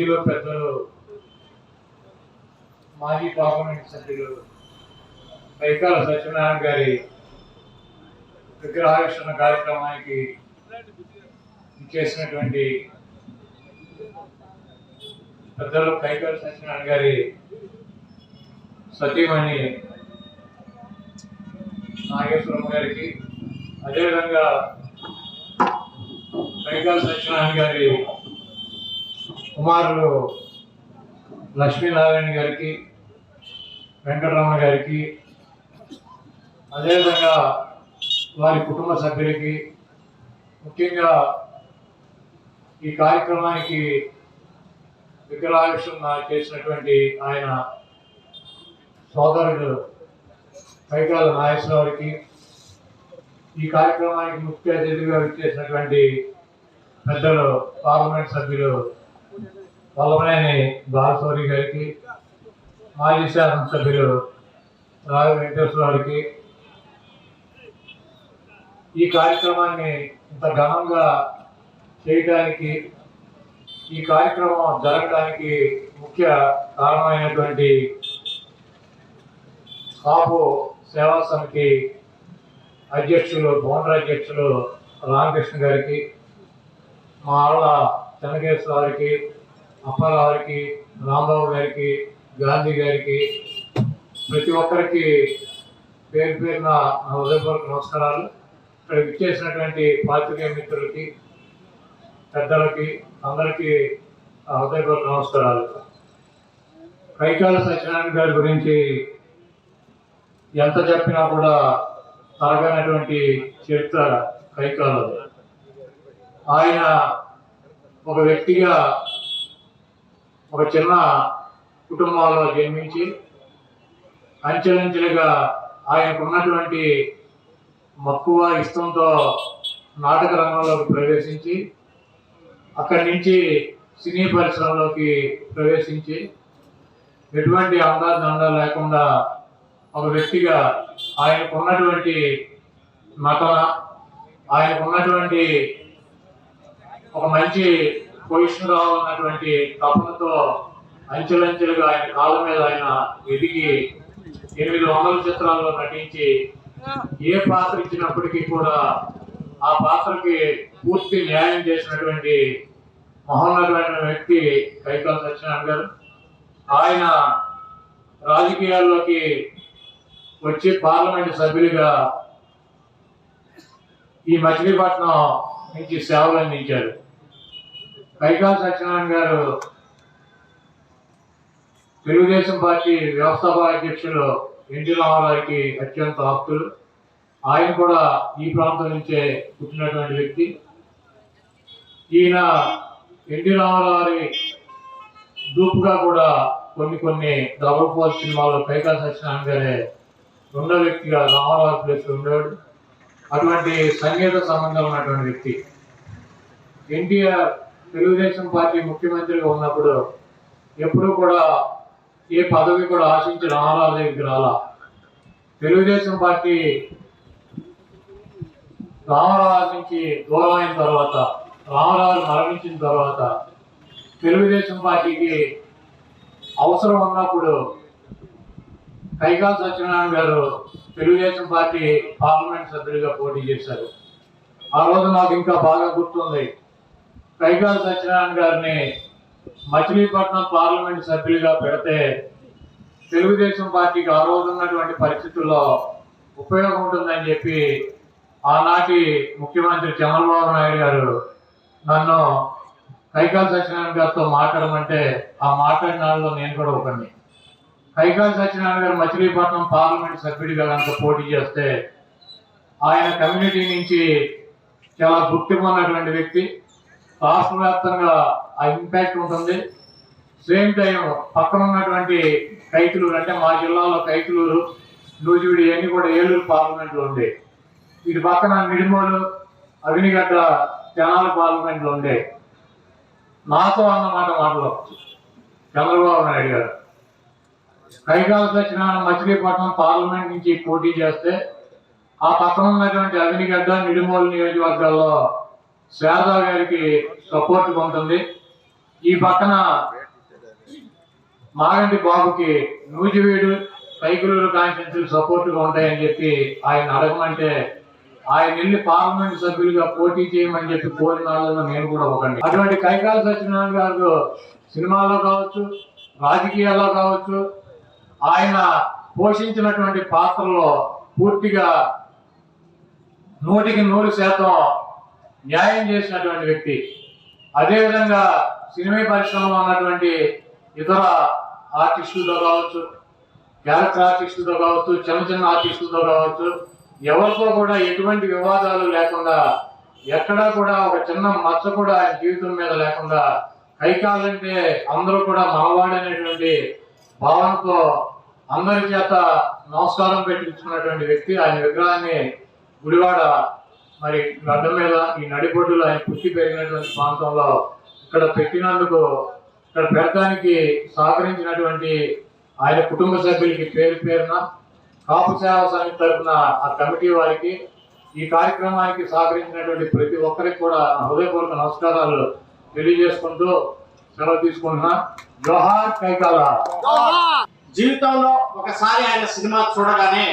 పూజలు పెద్దలు మాజీ పార్లమెంట్ సభ్యులు పైకాల సత్యనారాయణ గారి విగ్రహావిష్కరణ కార్యక్రమానికి చేసినటువంటి పెద్దలు పైకాల సత్యనారాయణ గారి సతీమణి నాగేశ్వరం గారికి అదేవిధంగా పైకాల సత్యనారాయణ గారి కుమారులు లక్ష్మీనారాయణ గారికి వెంకటరమణ గారికి అదేవిధంగా వారి కుటుంబ సభ్యులకి ముఖ్యంగా ఈ కార్యక్రమానికి విగ్రహావిష్కరణ చేసినటువంటి ఆయన సోదరుడు పైకాల నాగేశ్వరరావుకి ఈ కార్యక్రమానికి ముఖ్య అతిథిగా విచ్చేసినటువంటి పెద్దలు పార్లమెంట్ సభ్యులు వల్లభనేని బాలసౌరి గారికి మాజీ శాసనసభ్యులు రాఘవ వెంకటేశ్వర గారికి ఈ కార్యక్రమాన్ని ఇంత ఘనంగా చేయడానికి ఈ కార్యక్రమం జరగడానికి ముఖ్య కారణమైనటువంటి కాపు సేవా సమితి అధ్యక్షులు భవనర అధ్యక్షులు రామకృష్ణ గారికి మా ఆళ్ళ చెన్నకేశ్వర గారికి అప్పారావు గారికి రాంబాబు గారికి గాంధీ గారికి ప్రతి ఒక్కరికి పేరు పేరున హృదయపూర్వక నమస్కారాలు. ఇక్కడ విచ్చేసినటువంటి పాత్రికేయ మిత్రులకి పెద్దలకి అందరికీ హృదయపూర్వక నమస్కారాలు. కైకాల సత్యనారాయణ గారి గురించి ఎంత చెప్పినా కూడా తరగనటువంటి చరిత్ర కైకాలది. ఆయన ఒక వ్యక్తిగా ఒక చిన్న కుటుంబంలో జన్మించి అంచెలంచెలుగా ఆయనకున్నటువంటి మక్కువ ఇష్టంతో నాటక రంగంలోకి ప్రవేశించి అక్కడి నుంచి సినీ పరిశ్రమలోకి ప్రవేశించి ఎటువంటి అందాదండ లేకుండా ఒక వ్యక్తిగా ఆయనకున్నటువంటి నటన ఆయనకున్నటువంటి ఒక మంచి పొజిషన్ రావాలన్నటువంటి తపనతో అంచెలంచెలుగా ఆయన కాళ్ళ మీద ఆయన ఎదిగి ఎనిమిది వందల చిత్రాల్లో నటించి ఏ పాత్ర ఇచ్చినప్పటికీ కూడా ఆ పాత్రకి పూర్తి న్యాయం చేసినటువంటి మహోన్నతమైన వ్యక్తి కైకాల సత్యనారాయణ గారు. ఆయన రాజకీయాల్లోకి వచ్చి పార్లమెంట్ సభ్యులుగా ఈ మచిలీపట్నం నుంచి సేవలు అందించారు కైకాల సత్యనారాయణ గారు తెలుగుదేశం పార్టీ వ్యవస్థాపక అధ్యక్షులు ఎన్టీ రామారావుకి అత్యంత ఆప్తులు. ఆయన కూడా ఈ ప్రాంతం నుంచే పుట్టినటువంటి వ్యక్తి. ఈయన ఎన్టీ రామారావు గారి దూపుగా కూడా కొన్ని కొన్ని డబుల్ ఫోర్ సినిమాలో పైకా సత్యనారాయణ గారే రెండో వ్యక్తిగా రామారావు ప్లేస్ ఉండేవాడు. అటువంటి సంగీత సంబంధం ఉన్నటువంటి వ్యక్తి. ఎన్టీఆర్ తెలుగుదేశం పార్టీ ముఖ్యమంత్రిగా ఉన్నప్పుడు ఎప్పుడూ కూడా ఏ పదవి కూడా ఆశించి రామారావు దగ్గరికి రాలా. తెలుగుదేశం పార్టీ రామారావు నుంచి దూరం అయిన తర్వాత రామారావు మరణించిన తర్వాత తెలుగుదేశం పార్టీకి అవసరం ఉన్నప్పుడు కైకాల సత్యనారాయణ గారు తెలుగుదేశం పార్టీ పార్లమెంట్ సభ్యుడిగా పోటీ చేశారు. ఆ రోజు నాకు ఇంకా బాగా గుర్తుంది. కైకాల సత్యనారాయణ గారిని మచిలీపట్నం పార్లమెంట్ సభ్యులుగా పెడితే తెలుగుదేశం పార్టీకి ఆ రోజు ఉన్నటువంటి పరిస్థితుల్లో ఉపయోగం ఉంటుందని చెప్పి ఆనాటి ముఖ్యమంత్రి చంద్రబాబు నాయుడు గారు నన్ను కైకాల సత్యనారాయణ గారితో మాట్లాడమంటే ఆ మాట్లాడినాల్లో నేను కూడా ఒకడిని. కైకాల సత్యనారాయణ గారు మచిలీపట్నం పార్లమెంట్ సభ్యుడిగా కనుక పోటీ చేస్తే ఆయన కమ్యూనిటీ నుంచి చాలా గుర్తింపు ఉన్నటువంటి వ్యక్తి. రాష్ట్ర వ్యాప్తంగా ఆ ఇంపాక్ట్ ఉంటుంది. సేమ్ టైం పక్కన ఉన్నటువంటి రైతులు అంటే మా జిల్లాలో రైతులు నూజివిడి ఇవన్నీ కూడా ఏలూరు పార్లమెంట్లో ఉండే. ఇటు పక్కన మిడిమోలు అగ్నిగడ్డ తెనాల పార్లమెంట్లో ఉండే. నాతో అన్నమాట మాటలు. చంద్రబాబు నాయుడు గారు. కైకాల సత్యనారాయణ మచిలీపట్నం పార్లమెంట్ నుంచి పోటీ చేస్తే ఆ పక్కన ఉన్నటువంటి అగ్నిగడ్డ నిడుమోలు నియోజకవర్గాల్లో శారదా గారికి సపోర్ట్ ఉంటుంది ఈ పక్కన మాగంటి బాబుకి నూజివీడు పైకులూరు కాన్స్టిట్యూన్సీలు సపోర్ట్గా ఉంటాయని చెప్పి ఆయన అడగమంటే ఆయన వెళ్ళి పార్లమెంట్ సభ్యులుగా పోటీ చేయమని చెప్పి కోరిన వాళ్ళలో నేను కూడా ఒకండి అటువంటి కైకాల సత్యనారాయణ గారు సినిమాలో కావచ్చు రాజకీయాల్లో కావచ్చు ఆయన పోషించినటువంటి పాత్రలో పూర్తిగా నూటికి నూరు శాతం న్యాయం చేసినటువంటి వ్యక్తి. అదేవిధంగా సినిమా పరిశ్రమలో ఉన్నటువంటి ఇతర ఆర్టిస్టులతో కావచ్చు క్యారెక్టర్ ఆర్టిస్టులతో కావచ్చు చిన్న చిన్న ఆర్టిస్టులతో కావచ్చు ఎవరితో కూడా ఎటువంటి వివాదాలు లేకుండా ఎక్కడా కూడా ఒక చిన్న మచ్చ కూడా ఆయన జీవితం మీద లేకుండా కైకాలంటే అందరూ కూడా మనవాడనేటువంటి భావనతో అందరి చేత నమస్కారం పెట్టించుకున్నటువంటి వ్యక్తి ఆయన విగ్రహాన్ని గుడివాడ మరి గడ్డ మీద ఈ నడిబొడ్డులో ఆయన పుట్టి పెరిగినటువంటి ప్రాంతంలో ఇక్కడ పెట్టినందుకు ఇక్కడ పెడతానికి సహకరించినటువంటి ఆయన కుటుంబ సభ్యులకి పేరు పేరున కాపు సేవా సమితి తరఫున ఆ కమిటీ వారికి ఈ కార్యక్రమానికి సహకరించినటువంటి ప్రతి ఒక్కరికి కూడా హృదయపూర్వక నమస్కారాలు తెలియజేసుకుంటూ సెలవు తీసుకుంటున్నా. జోహార్ కైకాల జీవితంలో ఒకసారి ఆయన సినిమా చూడగానే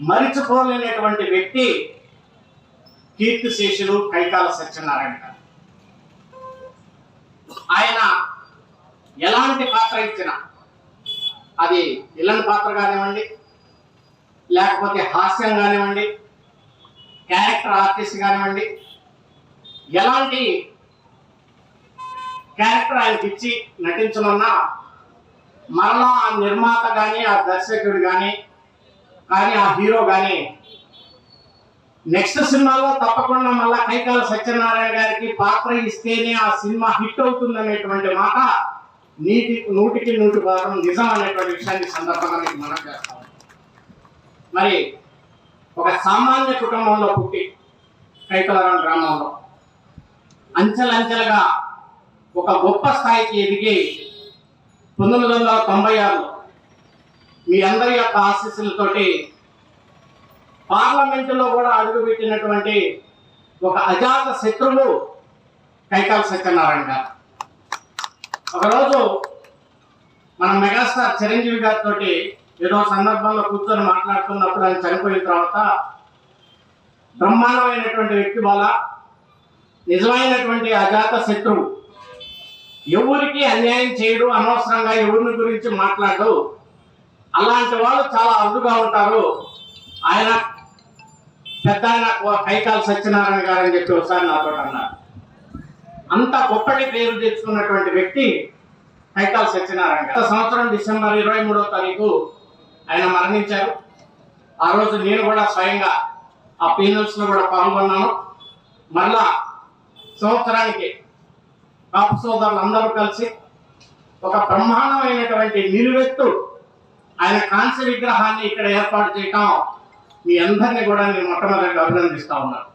మరిచిపోలేనటువంటి వ్యక్తి కీర్తిశేషులు కైకాల సత్యనారాయణ గారు. ఆయన ఎలాంటి పాత్ర ఇచ్చినా అది ఇలాంటి పాత్ర కానివ్వండి లేకపోతే హాస్యం కానివ్వండి క్యారెక్టర్ ఆర్టిస్ట్ కానివ్వండి ఎలాంటి క్యారెక్టర్ ఆయనకి ఇచ్చి నటించనున్నా మరలా ఆ నిర్మాత కానీ ఆ దర్శకుడు కానీ కానీ ఆ హీరో కానీ నెక్స్ట్ సినిమాలో తప్పకుండా మళ్ళా కైకాల సత్యనారాయణ గారికి పాత్ర ఇస్తేనే ఆ సినిమా హిట్ అవుతుంది అనేటువంటి మాట నీటి నూటికి నూటి భాగం నిజం అనేటువంటి విషయాన్ని సందర్భంగా మీకు మనం చేస్తాం. మరి ఒక సామాన్య కుటుంబంలో పుట్టి కైకలవరం గ్రామంలో అంచెలంచెలుగా ఒక గొప్ప స్థాయికి ఎదిగి పంతొమ్మిది వందల తొంభై ఆరులో మీ అందరి యొక్క ఆశీస్సులతోటి పార్లమెంటులో కూడా అడుగుపెట్టినటువంటి ఒక అజాత శత్రువు కైకాల సత్యనారాయణ గారు. ఒకరోజు మన మెగాస్టార్ చిరంజీవి గారితో ఏదో సందర్భంలో కూర్చొని మాట్లాడుతున్నప్పుడు ఆయన చనిపోయిన తర్వాత బ్రహ్మాండమైనటువంటి వ్యక్తి వల్ల నిజమైనటువంటి అజాత శత్రువు. ఎవరికి అన్యాయం చేయడు అనవసరంగా ఎవరిని గురించి మాట్లాడు అలాంటి వాళ్ళు చాలా అరుదుగా ఉంటారు. ఆయన పెద్ద ఆయన కైకాల సత్యనారాయణ గారు అని చెప్పి ఒకసారి నాతో అన్నారు. అంత గొప్పటి పేరు తెచ్చుకున్నటువంటి వ్యక్తి కైకాల సత్యనారాయణ గారు. సంవత్సరం డిసెంబర్ ఇరవై మూడో తారీఖు ఆయన మరణించారు. ఆ రోజు నేను కూడా స్వయంగా ఆ పీనల్స్లో కూడా పాల్గొన్నాను. మళ్ళా సంవత్సరానికి కాపు సోదరులు అందరూ కలిసి ఒక బ్రహ్మాండమైనటువంటి నిలువెత్తు ఆయన కాంస్య విగ్రహాన్ని ఇక్కడ ఏర్పాటు చేయటం మీ అందరినీ కూడా నేను మొట్టమొదటి అభినందిస్తా ఉన్నాను.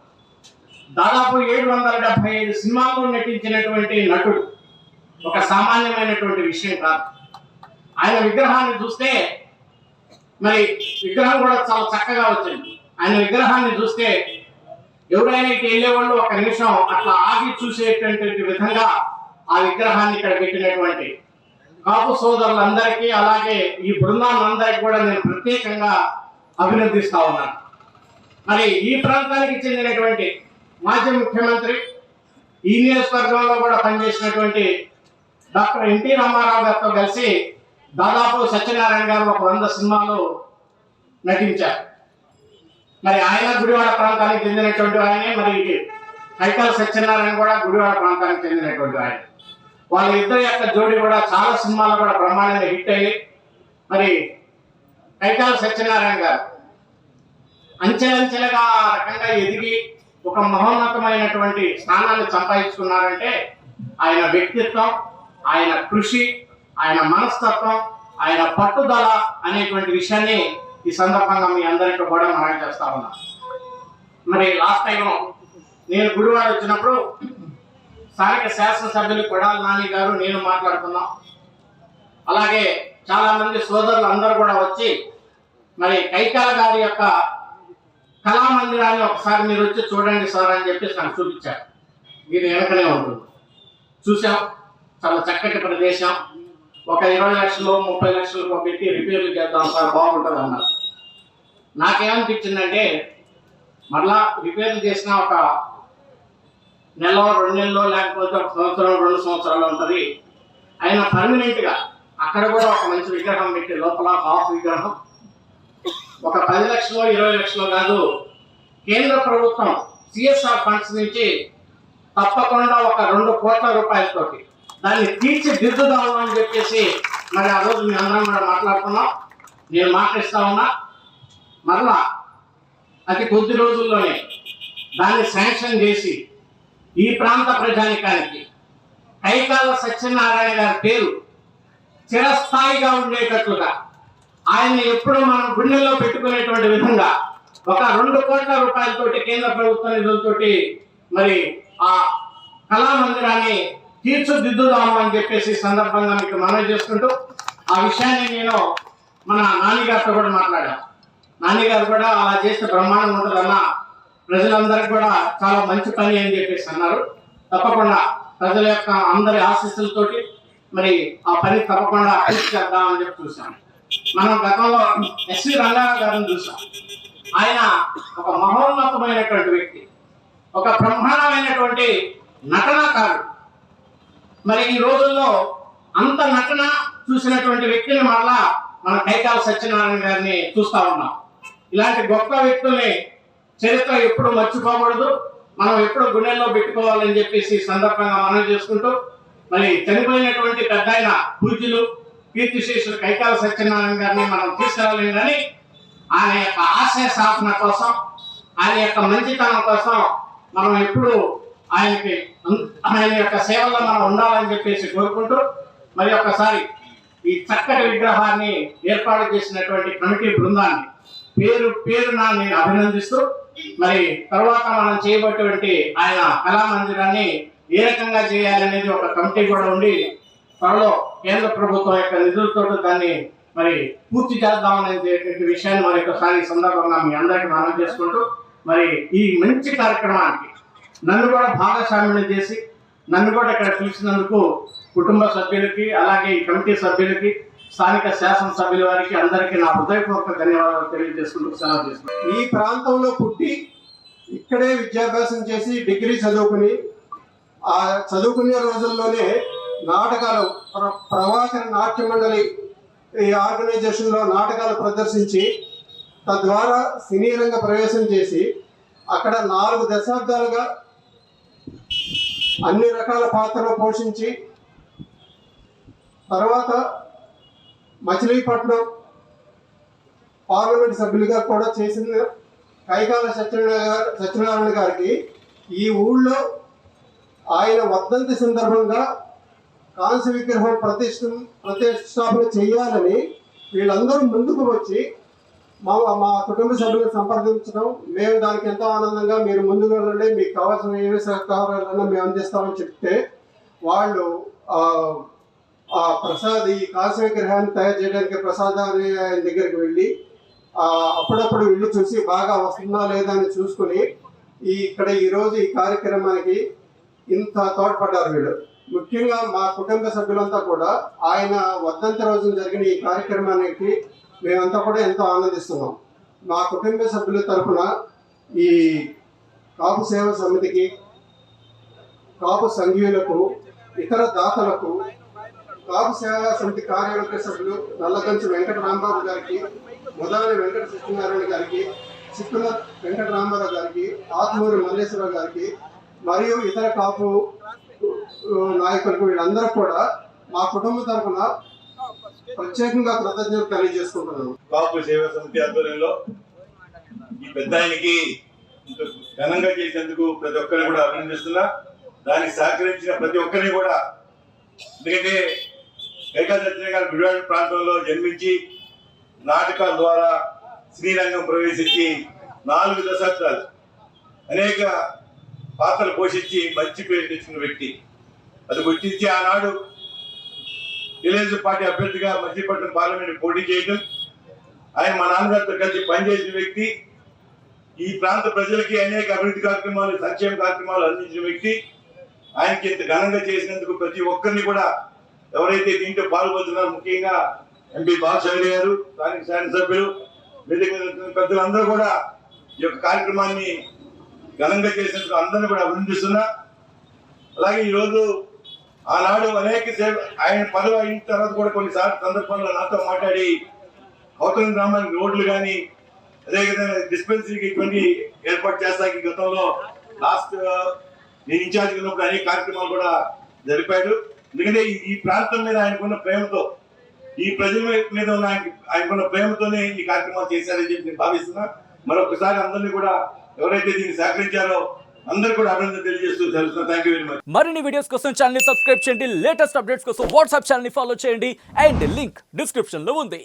దాదాపు ఏడు వందల డెబ్బై ఐదు సినిమాల్లో నటించినటువంటి నటుడు ఒక సామాన్యమైనటువంటి విషయం కాదు. ఆయన విగ్రహాన్ని చూస్తే మరి విగ్రహం కూడా చాలా చక్కగా వచ్చింది. ఆయన విగ్రహాన్ని చూస్తే ఎవరైనా ఇటు వెళ్ళేవాళ్ళు ఒక నిమిషం అట్లా ఆగి చూసేటటువంటి విధంగా ఆ విగ్రహాన్ని ఇక్కడ పెట్టినటువంటి కాపు సోదరులందరికీ అలాగే ఈ బృందాలందరికీ కూడా నేను ప్రత్యేకంగా అభినందిస్తా ఉన్నాను. మరి ఈ ప్రాంతానికి చెందినటువంటి మాజీ ముఖ్యమంత్రి ఈ నియోజకవర్గంలో కూడా పనిచేసినటువంటి డాక్టర్ ఎన్టీ రామారావు గారితో కలిసి దాదాపు సత్యనారాయణ గారు ఒక వంద సినిమాలు నటించారు. మరి ఆయన గుడివాడ ప్రాంతానికి చెందినటువంటి ఆయనే మరి హైకల్ సత్యనారాయణ కూడా గుడివాడ ప్రాంతానికి చెందినటువంటి ఆయన. వాళ్ళ ఇద్దరు యొక్క జోడి కూడా చాలా సినిమాలు కూడా బ్రహ్మాండంగా హిట్ అయ్యి మరి కైకాల సత్యనారాయణ గారు అంచెలంచెలుగా ఆ రకంగా ఎదిగి ఒక మహోన్నతమైనటువంటి స్థానాన్ని సంపాదించుకున్నారంటే ఆయన వ్యక్తిత్వం ఆయన కృషి ఆయన మనస్తత్వం ఆయన పట్టుదల అనేటువంటి విషయాన్ని ఈ సందర్భంగా మీ అందరికీ కూడా మనం చేస్తా ఉన్నాం. మరి లాస్ట్ టైం నేను గుడివాడ వచ్చినప్పుడు స్థానిక శాసనసభ్యులు కొడాల నాని గారు నేను మాట్లాడుకున్నాం అలాగే చాలా మంది సోదరులు అందరూ కూడా వచ్చి మరి కైకాల గారి యొక్క కళామందిరాన్ని ఒకసారి మీరు వచ్చి చూడండి సార్ అని చెప్పేసి నాకు చూపించారు. ఇది వెనకనే ఉంటుంది. చూసాం. చాలా చక్కటి ప్రదేశం. ఒక ఇరవై లక్షలు ముప్పై లక్షలు పెట్టి రిపేర్లు చేద్దాం సార్ బాగుంటుంది అన్నారు. నాకేమనిపించిందంటే మళ్ళా రిపేర్లు చేసిన ఒక నెలలో రెండు నెలలో లేకపోతే ఒక సంవత్సరం రెండు సంవత్సరాలు ఉంటుంది. ఆయన పర్మనెంట్గా అక్కడ కూడా ఒక మంచి విగ్రహం పెట్టి లోపల హాఫ్ విగ్రహం. ఒక పది లక్షలు ఇరవై లక్షలు కాదు కేంద్ర ప్రభుత్వం సిఎస్ఆర్ ఫండ్స్ నుంచి తప్పకుండా ఒక రెండు కోట్ల రూపాయలతోటి దాన్ని తీర్చిదిద్దుదాము అని చెప్పేసి మరి ఆ రోజు మీ అందరం కూడా మాట్లాడుకున్నాం. నేను మాట్లాడుతా ఉన్నా. మరలా అతి కొద్ది రోజుల్లోనే దాన్ని శాంక్షన్ చేసి ఈ ప్రాంత ప్రజానికానికి కైకాల సత్యనారాయణ గారి పేరు చిరస్థాయిగా ఉండేటట్లుగా ఆయన్ని ఎప్పుడూ మనం గుండెల్లో పెట్టుకునేటువంటి విధంగా ఒక రెండు కోట్ల రూపాయలతోటి కేంద్ర ప్రభుత్వ నిధులతోటి మరి ఆ కళా మందిరాన్ని తీర్చిదిద్దుదాము అని చెప్పేసి సందర్భంగా మీకు మనవి చేసుకుంటూ ఆ విషయాన్ని నేను మన నాన్నగారితో కూడా మాట్లాడాను. నాన్నగారు కూడా అలా చేస్తే బ్రహ్మాండం ఉంటుందన్న ప్రజలందరికీ కూడా చాలా మంచి పని అని చెప్పేసి అన్నారు. తప్పకుండా ప్రజల యొక్క అందరి ఆశీస్సులతోటి మరి ఆ పని తప్పకుండా పూర్తి చేద్దామని చెప్పి చూసాం మనం గతంలో ఎస్వి రంగారావు గారిని చూసాం ఆయన ఒక మహోన్నతమైనటువంటి వ్యక్తి. ఒక బ్రహ్మాండమైనటువంటి నటనకారుడు. మరి ఈ రోజుల్లో అంత నటన చూసినటువంటి వ్యక్తిని మళ్ళా మన కైకాల సత్యనారాయణ గారిని చూస్తా ఉన్నాం. ఇలాంటి గొప్ప వ్యక్తుల్ని చరిత్ర ఎప్పుడు మర్చిపోకూడదు. మనం ఎప్పుడు గుండెల్లో పెట్టుకోవాలని చెప్పేసి సందర్భంగా మనం చేసుకుంటూ మరి చనిపోయినటువంటి పెద్ద ఆయన పూజ్యులు కీర్తిశేషులు కైకాల సత్యనారాయణ గారిని మనం తీసుకురాలేం కానీ ఆయన యొక్క ఆశయ సాధన కోసం ఆయన యొక్క మంచితనం కోసం మనం ఎప్పుడు ఆయనకి ఆయన యొక్క సేవల్లో మనం ఉండాలని చెప్పేసి కోరుకుంటూ మరి ఒక్కసారి ఈ చక్కటి విగ్రహాన్ని ఏర్పాటు చేసినటువంటి కమిటీ బృందాన్ని పేరు పేరున నేను అభినందిస్తూ మరి తర్వాత మనం చేయబోయేటువంటి ఆయన కళామందిరాన్ని ఏ రకంగా చేయాలనేది ఒక కమిటీ కూడా ఉండి త్వరలో కేంద్ర ప్రభుత్వం యొక్క నిధులతో దాన్ని మరి పూర్తి చేద్దామనేటువంటి విషయాన్ని మరి ఒకసారి సందర్భంగా మీ అందరికీ మనం చేసుకుంటూ మరి ఈ మంచి కార్యక్రమానికి నన్ను కూడా భాగస్వామ్యం చేసి నన్ను కూడా ఇక్కడ పిలిచినందుకు కుటుంబ సభ్యులకి అలాగే ఈ కమిటీ సభ్యులకి స్థానిక శాసనసభ్యుల వారికి అందరికీ నా హృదయపూర్వక ధన్యవాదాలు తెలియజేసుకుంటూ సెలవు చేస్తున్నాను ఈ ప్రాంతంలో పుట్టి ఇక్కడే విద్యాభ్యాసం చేసి డిగ్రీ చదువుకుని ఆ చదువుకునే రోజుల్లోనే నాటకాలు ప్ర- ప్రవాసన నాట్య మండలి ఈ ఆర్గనైజేషన్లో నాటకాలు ప్రదర్శించి తద్వారా సినీ రంగ ప్రవేశం చేసి అక్కడ నాలుగు దశాబ్దాలుగా అన్ని రకాల పాత్రలు పోషించి తర్వాత మచిలీపట్నం పార్లమెంట్ సభ్యులుగా కూడా చేసిన కైకాల సత్యనారాయణ గారు సత్యనారాయణ గారికి ఈ ఊళ్ళో ఆయన వర్ధంతి సందర్భంగా కాంస్య విగ్రహం ప్రతిష్ఠ ప్రతిష్టాపన చేయాలని వీళ్ళందరూ ముందుకు వచ్చి మా మా కుటుంబ సభ్యులను సంప్రదించడం మేము దానికి ఎంతో ఆనందంగా మీరు ముందుకు వెళ్ళండి మీకు కావాల్సిన ఏ సహకారాలన్నా మేము అందిస్తామని చెప్తే వాళ్ళు ఆ, ప్రసాద్ ఈ కాశీ విగ్రహాన్ని తయారు చేయడానికి ప్రసాద్ అనే ఆయన దగ్గరికి వెళ్ళి ఆ, అప్పుడప్పుడు వెళ్ళి చూసి బాగా వస్తుందా లేదా అని చూసుకుని ఈ ఇక్కడ ఈరోజు ఈ కార్యక్రమానికి ఇంత తోడ్పడ్డారు వీళ్ళు. ముఖ్యంగా మా కుటుంబ సభ్యులంతా కూడా ఆయన వద్దంత రోజున జరిగిన ఈ కార్యక్రమానికి మేమంతా కూడా ఎంతో ఆనందిస్తున్నాం. మా కుటుంబ సభ్యుల తరఫున ఈ కాపు సేవ సమితికి కాపు సంఘీయులకు ఇతర దాతలకు కాపు సేవా సమితి కార్యవర్గ సభ్యులు నల్లగంచి వెంకట రాంబాబు గారికి ముదాని వెంకట సత్యనారాయణ గారికి చిక్కుల వెంకట రామారావు గారికి ఆత్మూరి మల్లేశ్వరరావు గారికి మరియు ఇతర కాపు నాయకులకు వీళ్ళందరూ కూడా మా కుటుంబ తరఫున ప్రత్యేకంగా కృతజ్ఞతలు తెలియజేసుకుంటున్నాను. కాపు సేవా సమితి ఆధ్వర్యంలో ఈ పెద్ద ఆయనకి ఘనంగా చేసేందుకు ప్రతి ఒక్కరిని కూడా అభినందిస్తున్నా. దానికి సహకరించిన ప్రతి ఒక్కరిని కూడా. ఎందుకంటే కైకాల గారు గుడివాడ ప్రాంతంలో జన్మించి నాటకాల ద్వారా శ్రీరంగం ప్రవేశించి నాలుగు దశాబ్దాలు అనేక పాత్రలు పోషించి మంచి పేరు తెచ్చిన వ్యక్తి. అది గుర్తించి ఆనాడు తెలుగుదేశం పార్టీ అభ్యర్థిగా మచిలీపట్నం పార్లమెంట్ పోటీ చేయడం ఆయన మా నాన్నగారితో కలిసి పనిచేసిన వ్యక్తి ఈ ప్రాంత ప్రజలకి అనేక అభివృద్ధి కార్యక్రమాలు సంక్షేమ కార్యక్రమాలు అందించిన వ్యక్తి. ఆయనకి ఇంత ఘనంగా చేసినందుకు ప్రతి ఒక్కరిని కూడా ఎవరైతే దీంట్లో పాల్గొంటున్నారో ముఖ్యంగా ఎంపీ బాలశౌరి గారు స్థానిక శాసనసభ్యులు పెద్దలందరూ కూడా ఈ యొక్క కార్యక్రమాన్ని ఘనంగా చేసినందుకు అందరిని కూడా అభినందిస్తున్నా. అలాగే ఈరోజు ఆనాడు అనేక సేవ ఆయన పదవి అయిన తర్వాత కూడా కొన్నిసార్లు సందర్భంలో నాతో మాట్లాడి అవతల గ్రామానికి రోడ్లు కానీ అదేవిధంగా డిస్పెన్సరీకి ఇటువంటి ఏర్పాటు చేస్తాకి గతంలో లాస్ట్ నేను ఇన్ఛార్జ్ ఉన్నప్పుడు అనేక కార్యక్రమాలు కూడా జరిపాడు. ఎందుకంటే ఈ- ప్రాంతం మీద ఆయనకున్న ప్రేమతో ఈ ప్రజల మీద ఉన్న ఆయనకున్న ప్రేమతోనే ఈ కార్యక్రమాలు చేశారని చెప్పి నేను భావిస్తున్నా. మరొకసారి అందరినీ కూడా ఎవరైతే దీన్ని సహకరించారో అందరూ కూడా అభినందన తెలియజేస్తూ తెలుస్తున్నా థ్యాంక్ యూ వెరీ మచ్ మరిన్ని వీడియోస్ కోసం ఛానల్ సబ్స్క్రైబ్ చేయండి. లేటెస్ట్ అప్డేట్స్ కోసం వాట్సాప్ ఛానల్ ఫాలో చేయండి. అండ్ లింక్ డిస్క్రిప్షన్లో ఉంది.